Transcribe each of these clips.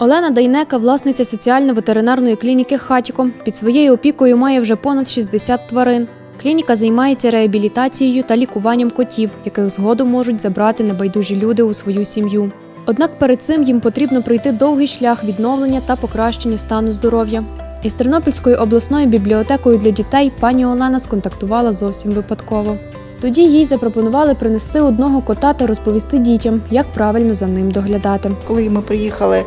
Олена Дайнека, власниця соціально-ветеринарної клініки Хатіко. Під своєю опікою має вже понад 60 тварин. Клініка займається реабілітацією та лікуванням котів, яких згодом можуть забрати небайдужі люди у свою сім'ю. Однак перед цим їм потрібно пройти довгий шлях відновлення та покращення стану здоров'я. Із Тернопільською обласною бібліотекою для дітей пані Олена сконтактувала зовсім випадково. Тоді їй запропонували принести одного кота та розповісти дітям, як правильно за ним доглядати. Коли ми приїхали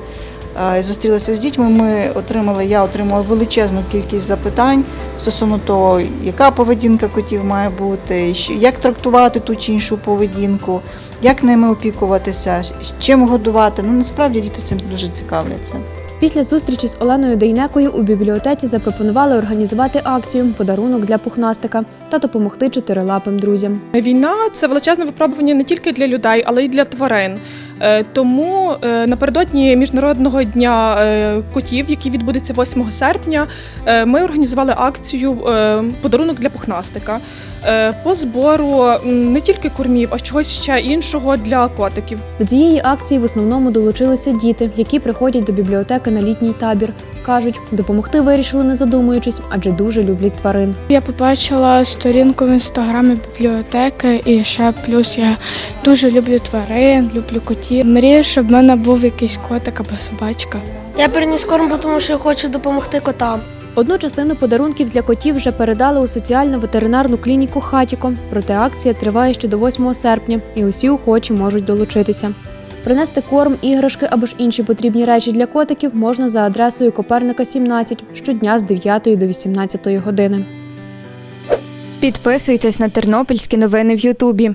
і зустрілися з дітьми, ми отримали, я отримала величезну кількість запитань стосовно того, яка поведінка котів має бути, як трактувати ту чи іншу поведінку, як ними опікуватися, чим годувати. Ну насправді діти цим дуже цікавляться. Після зустрічі з Оленою Дейнекою у бібліотеці запропонували організувати акцію Подарунок для пухнастика та допомогти чотирилапим друзям. Війна це величезне випробування не тільки для людей, але й для тварин. Е, Тому е, напередодні міжнародного дня е, котів, який відбудеться 8 серпня, ми організували акцію Подарунок для пухнастика по збору не тільки кормів, а чогось ще іншого для котиків. До цієї акції в основному долучилися діти, які приходять до бібліотеки на літній табір. Кажуть, допомогти вирішили не задумуючись, адже дуже люблять тварин. Я побачила сторінку в інстаграмі бібліотеки, і ще плюс я дуже люблю тварин, люблю котів. Мрію, щоб в мене був якийсь котик або собачка. Я приніс корм, тому що я хочу допомогти котам. Одну частину подарунків для котів вже передали у соціально-ветеринарну клініку Хатіко. Проте акція триває ще до 8 серпня, і усі охочі можуть долучитися. Принести корм, іграшки або ж інші потрібні речі для котиків можна за адресою Коперника 17 щодня з 9 до 18 години. Підписуйтесь на тернопільські новини в Ютубі.